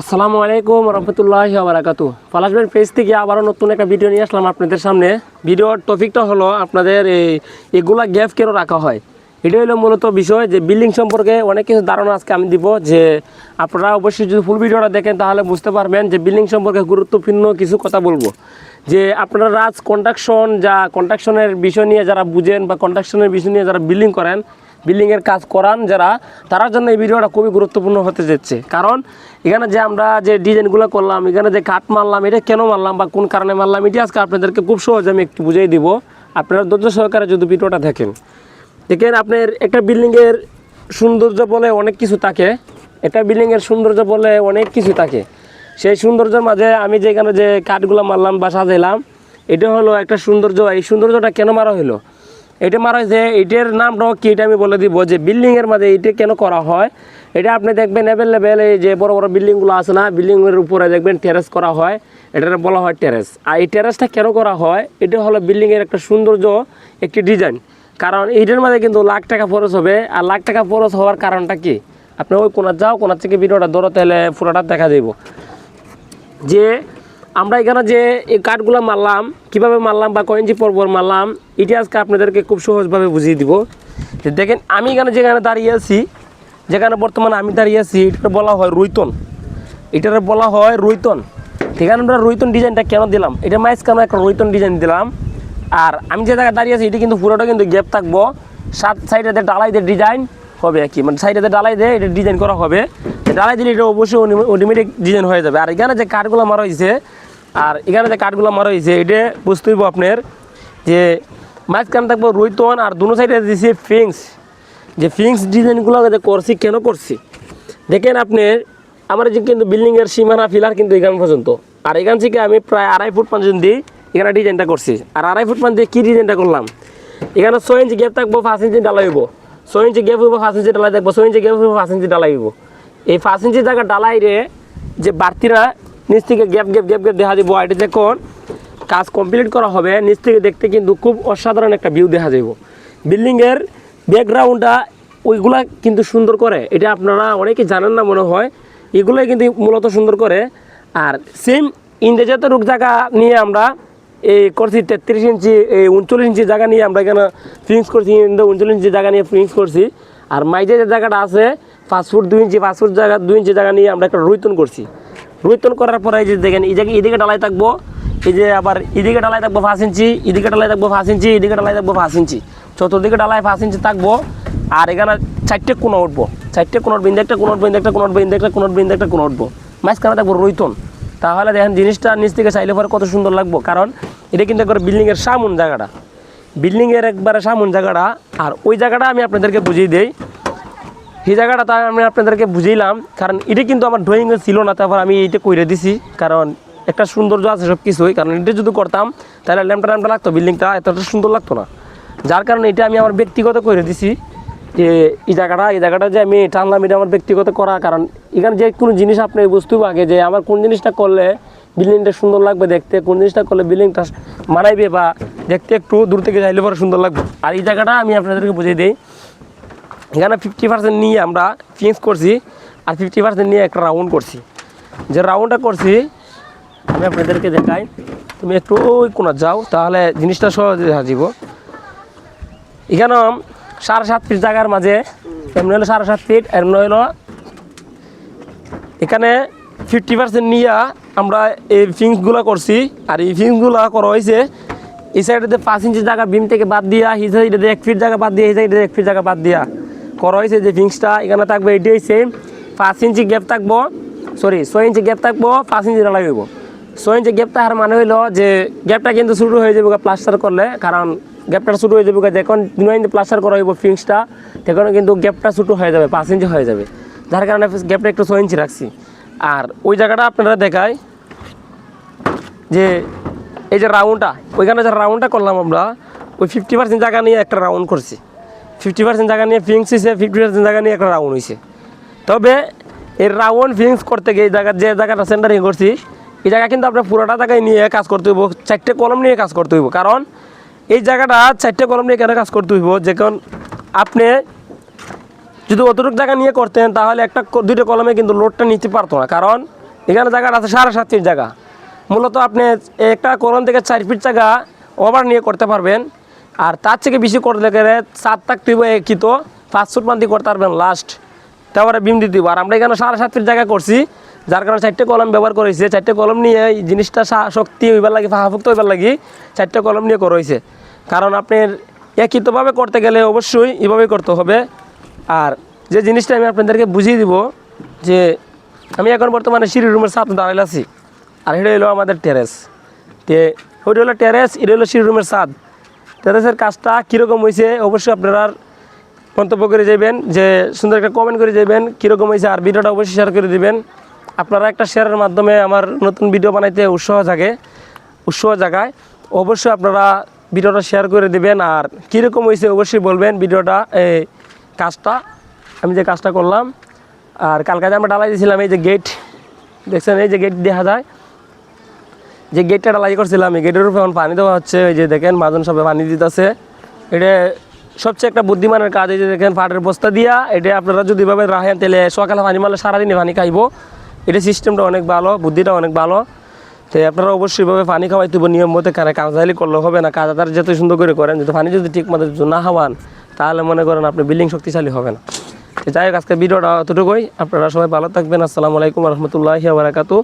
আসসালামু আলাইকুম রহমতুল্লাহ বারাকাতু পলাশবের পেজ থেকে আবারও নতুন একটা ভিডিও নিয়ে আসলাম আপনাদের সামনে। ভিডিওর টপিকটা হলো আপনাদের এই এগুলা গ্যাপ কেন রাখা হয়? এটা হলো মূলত বিষয় যে বিল্ডিং সম্পর্কে অনেক কিছু ধারণা আজকে আমি দিব যে আপনারা অবশ্যই যদি ফুল ভিডিওটা দেখেন তাহলে বুঝতে পারবেন যে বিল্ডিং সম্পর্কে গুরুত্বপূর্ণ কিছু কথা বলব। যে আপনারা রাজ কন্ট্রাকশন যা কন্ট্রাকশনের বিষয় নিয়ে যারা বুঝেন বা কন্ট্রাকশনের বিষয় নিয়ে যারা বিল্ডিং করেন বিল্ডিংয়ের কাজ করান যারা তার জন্য এই ভিডিওটা খুবই গুরুত্বপূর্ণ হতে যাচ্ছে। কারণ এখানে যে আমরা যে ডিজাইনগুলো করলাম, এখানে যে কাঠ মারলাম, এটা কেন মারলাম বা কোন কারণে মারলাম, এটি আজকে আপনাদেরকে খুব সহজে আমি একটু বুঝিয়ে দিব। আপনারা ধৈর্য সহকারে যদি ভিডিওটা দেখেন। দেখেন, আপনার একটা বিল্ডিংয়ের সৌন্দর্য বলে অনেক কিছু থাকে। একটা বিল্ডিংয়ের সৌন্দর্য বলে অনেক কিছু থাকে। সেই সৌন্দর্যের মাঝে আমি যে এখানে যে কাঠগুলো মারলাম বা সাজাইলাম, এটা হলো একটা সৌন্দর্য। এই সৌন্দর্যটা কেন মারা হলো? এটা মারা হয়েছে এটার নামটাও কি এটা আমি বলে দিব যে বিল্ডিংয়ের মাঝে এটা কেন করা হয়? এটা আপনি দেখবেন অ্যাভেলেবেল এই যে বড় বড় বিল্ডিংগুলো আছে না বিল্ডিংয়ের উপরে দেখবেন টেরেস করা হয়। এটা বলা হয় টেরেস আর এই টেরেসটা কেন করা হয়? এটা হলো বিল্ডিংয়ের একটা সৌন্দর্য, একটি ডিজাইন কারণ এইটার মাঝে কিন্তু লাখ টাকা খরচ হবে। আর লাখ টাকা খরচ হওয়ার কারণটা কি? আপনি ওই কোনার যাও কোনার থেকে ভিডিওটা ধরো, তাহলে পুরোটা দেখা যাইব যে আমরা এখানে যে এই কাঠগুলো মারলাম, কীভাবে মারলাম বা কয় ইঞ্চি পরপর মারলাম, এটি আজকে আপনাদেরকে খুব সহজভাবে বুঝিয়ে দিব। দেখেন, আমি এখানে যেখানে দাঁড়িয়ে আছি, যেখানে বর্তমানে আমি দাঁড়িয়ে আছি এটা বলা হয় রুইতন। এটার বলা হয় রুইতন। সেখানে আমরা রুইতন ডিজাইনটা কেন দিলাম? এটা মাইস কেন একটা রুইতন ডিজাইন দিলাম। আর আমি যে জায়গায় দাঁড়িয়ে আছি, এটি কিন্তু পুরোটা কিন্তু গ্যাপ থাকব। সাত সাইডে ডালাই দিয়ে ডিজাইন হবে আর কি। মানে সাইডে ডালাই দিয়ে এটা ডিজাইন করা হবে। ডালাই দিলে এটা অবশ্যই অটোমেটিক ডিজাইন হয়ে যাবে। আর এখানে যে কাঠগুলো মারা হয়েছে আর এখানে যে কাঠগুলো মারা হয়েছে, এটা বুঝতে হইব আপনার যে মাঝখানে থাকব রুইতন আর দুনো সাইডে দিয়েছে ফিংস যে ফিংস ডিজাইনগুলো যে করছি, কেন করছি? দেখেন আপনি আমার যে কিন্তু বিল্ডিংয়ের সীমানা ফিলার কিন্তু এখান পর্যন্ত। আর এখান থেকে আমি প্রায় আড়াই ফুট পর্যন্ত দিয়ে এখানে ডিজাইনটা করছি। আর আড়াই ফুট পর্যন্ত কী ডিজাইনটা করলাম? এখানে ছয় ইঞ্চি গ্যাপ থাকব, পাঁচ ইঞ্চি ডালাই হইব। ছয় ইঞ্চি গ্যাপ হইব, পাঁচ ইঞ্চি ডালাই থাকব, ছয় ইঞ্চি গ্যাপ হইব, পাঁচ ইঞ্চি ডালাই হইব। এই পাঁচ ইঞ্চি জায়গা ডালাই রে যে বাড়তিরা নিচ থেকে গ্যাপ গ্যাপ গ্যাপ গ্যাপ দেখা দিব এটা যখন কাজ কমপ্লিট করা হবে, নিচ থেকে দেখতে কিন্তু খুব অসাধারণ একটা ভিউ দেখা যাইব। বিল্ডিংয়ের ব্যাকগ্রাউন্ডটা ওইগুলা কিন্তু সুন্দর করে, এটা আপনারা অনেকে জানেন না মনে হয়, এগুলোই কিন্তু মূলত সুন্দর করে। আর সেম ইন্দ্রজাত রোগ জায়গা নিয়ে আমরা এই করছি তেত্রিশ ইঞ্চি, এই উনচল্লিশ ইঞ্চি জায়গা নিয়ে আমরা এখানে ফিক্স করছি উনচল্লিশ ইঞ্চি জায়গা নিয়ে ফিক্স করছি। আর মাইজে যে জায়গাটা আছে, পাঁচ ফুট দুই ইঞ্চি, পাঁচ ফুট জায়গা, দুই ইঞ্চি জায়গা নিয়ে আমরা একটা রুইতন করছি। রুইতন করার পরে এই যে দেখেন জায়গায় এদিকে ডালাই থাকব, এই যে আবার এদিকে ডালাই থাকব পাঁচ ইঞ্চি, এদিকে ডালাই থাকব পাঁচ ইঞ্চি, এদিকে ডালাই থাকব পাঁচ ইঞ্চি। চতুর্দিকে ডালাই পাঁচ ইঞ্চি থাকব, আর এখানে চারটে কোনা উঠবো। চারটে কোনোর বিন্দু একটা কোনোর বিন্দু একটা কোনোর বিন্দু একটা কোনোর বিন্দু একটা কোনো উঠবো। মাঝখানে থাকব রুইতন তাহলে দেখেন জিনিসটা নিচ থেকে চাইলে পরে কত সুন্দর লাগবো, কারণ এটা কিন্তু একবার বিল্ডিংয়ের সামুন জায়গাটা। বিল্ডিংয়ের একবারে সামুন জায়গাটা, আর ওই জায়গাটা আমি আপনাদেরকে বুঝিয়ে দিই। সেই জায়গাটা তাই আমি আপনাদেরকে বুঝিলাম কারণ এটা কিন্তু আমার ড্রয়িংয়ে ছিল না, তারপর আমি এইটা কইরে দিছি, কারণ একটা সৌন্দর্য আছে সব কিছুই কারণ এটা যদি করতাম, তাহলে ল্যাম্পটা ল্যাম্পটা লাগতো, বিল্ডিংটা এতটা সুন্দর লাগতো না। যার কারণে এটা আমি আমার ব্যক্তিগত করে দিছি, যে এই জায়গাটা এই জায়গাটা যে আমি টানলাম, এটা আমার ব্যক্তিগত করা, কারণ এখানে যে কোনো জিনিস আপনি বুঝতে হবে আগে যে আমার কোন জিনিসটা করলে বিল্ডিংটা সুন্দর লাগবে দেখতে, কোন জিনিসটা করলে বিল্ডিংটা মানাইবে বা দেখতে একটু দূর থেকে যাইলে পরে সুন্দর লাগবে। আর এই জায়গাটা আমি আপনাদেরকে বুঝিয়ে দিই এখানে ফিফটি পার্সেন্ট নিয়ে আমরা ফিক্স করছি আর ফিফটি পার্সেন্ট নিয়ে একটা রাউন্ড করছি। যে রাউন্ডটা করছি, আমি আপনাদেরকে দেখাই। তুমি একটু ওই কোনা যাও, তাহলে জিনিসটা সহজে যাব এখানে সাড়ে সাত ফিট জায়গার মাঝে, এমনি হলো সাড়ে সাত ফিট এমনি হলো এখানে ফিফটি পার্সেন্ট নিয়ে আমরা এই ফিংসগুলো করছি। আর এই ফিংসগুলো করা হয়েছে, এই সাইডে পাঁচ ইঞ্চি জায়গা বিম থেকে বাদ দিয়া, এই সাইডে এক ফিট জায়গা বাদ দিয়া, এই সাইডে এক ফিট জায়গা বাদ দিয়া। করা হয়েছে যে ফিংসটা এখানে থাকবে এটাই সেম পাঁচ ইঞ্চি গ্যাপ থাকব সরি ছয় ইঞ্চি গ্যাপ থাকব, পাঁচ ইঞ্চি ডালাই হইব। ছয় ইঞ্চি গ্যাপ থাকার মানে হইল যে গ্যাপটা কিন্তু শুরু হয়ে যাবে প্লাস্টার করলে, কারণ গ্যাপটা শুরু হয়ে যাবে যখন দুই ইঞ্চি প্লাস্টার করা হইব ফিংসটা তখন কিন্তু গ্যাপটা ছোটো হয়ে যাবে, পাঁচ ইঞ্চি হয়ে যাবে। যার কারণে গ্যাপটা একটু ছয় ইঞ্চি রাখছি। আর ওই জায়গাটা আপনারা দেখায় যে এই যে রাউন্ডটা ওইখানে যে রাউন্ডটা করলাম আমরা, ওই ফিফটি পার্সেন্ট জায়গা নিয়ে একটা রাউন্ড করছি। ফিফটি পার্সেন্ট জায়গা নিয়ে ফিংস হয়েছে ফিফটি পার্সেন্ট জায়গা নিয়ে একটা রাউন্ড হয়েছে তবে এই রাউন্ড ফিংস করতে গিয়ে জায়গা, যে জায়গাটা সেন্টারিং করছি, এই জায়গা কিন্তু আপনার পুরোটা জায়গায় নিয়ে কাজ করতে হইব, চারটে কলম নিয়ে কাজ করতে হইব। কারণ এই জায়গাটা চারটে কলম নিয়ে কেন কাজ করতে হইব? যখন আপনি যদি অতটুকু জায়গা নিয়ে করতেন, তাহলে একটা দুইটা কলমে কিন্তু লোডটা নিতে পারতো না। কারণ এখানে জায়গাটা আছে সাড়ে সাত ফিট জায়গা। মূলত আপনি একটা কলম থেকে চার ফিট জায়গা ওভার নিয়ে করতে পারবেন। আর তার থেকে বেশি করতে গেলে চার তাক টিব কি তো? পাঁচ ফুট মান দিয়ে করতে পারবেন লাস্ট তারপরে বিম দিয়ে দিব। আর আমরা এখানে সাড়ে সাত ফিট জায়গা করছি, যার কারণে চারটে কলম ব্যবহার করেছে। চারটে কলম নিয়ে এই জিনিসটা শক্তি হইবার লাগি ফাহাফুক্ত হইবার লাগি চারটে কলম নিয়ে করা হয়েছে কারণ আপনার একইতভাবে করতে গেলে অবশ্যই এভাবেই করতে হবে। আর যে জিনিসটা আমি আপনাদেরকে বুঝিয়ে দিব, যে আমি এখন বর্তমানে সিঁড়ি রুমের সাপ দাঁড়াইলে আছি। আর এটা হলো আমাদের টেরেস তে ওইটা হলো টেরেস এটা হলো সিঁড়ি রুমের ছাদ। টেরেসের কাজটা কীরকম হয়েছে অবশ্যই আপনারা মন্তব্য করে যাবেন যে সুন্দর একটা কমেন্ট করে যাবেন কীরকম হয়েছে আর ভিডিওটা অবশ্যই শেয়ার করে দেবেন। আপনারা একটা শেয়ারের মাধ্যমে আমার নতুন ভিডিও বানাইতে উৎসাহ জাগে, উৎসাহ জাগায়। অবশ্যই আপনারা ভিডিওটা শেয়ার করে দেবেন আর কীরকম হয়েছে অবশ্যই বলবেন ভিডিওটা এই কাজটা, আমি যে কাজটা করলাম। আর কালকে আমরা ডালাই দিয়েছিলাম, এই যে গেট দেখছেন, এই যে গেট দেখা যায়। যে গেটটা ডালাই করছিলাম, এই গেটের উপরে এখন পানি দেওয়া হচ্ছে। ওই যে দেখেন, মাজন সবে পানি দিতেছে। এটা সবচেয়ে একটা বুদ্ধিমানের কাজ, এই যে দেখেন, পাটের বস্তা দিয়া এটা আপনারা যদি ভাবে রাখেন, তাহলে সকালে পানি মারলে সারাদিনে পানি খাইবো। এটা সিস্টেমটা অনেক ভালো, বুদ্ধিটা অনেক ভালো। তো আপনারা অবশ্যই ভাবে পানি খাওয়াইতে হবে নিয়ম মতো কারণ কাজালি করলে হবে না। কাজাদার যত সুন্দর করে করেন, যদি পানি যদি ঠিক মতো না খাওয়ান, তাহলে মনে করেন আপনি বিল্ডিং শক্তিশালী হবে না। যাই হোক আজকে ভিডিওটা অতটুকুই আপনারা সবাই ভালো থাকবেন। আসসালামু আলাইকুম রহমতুল্লাহি বারাকাতু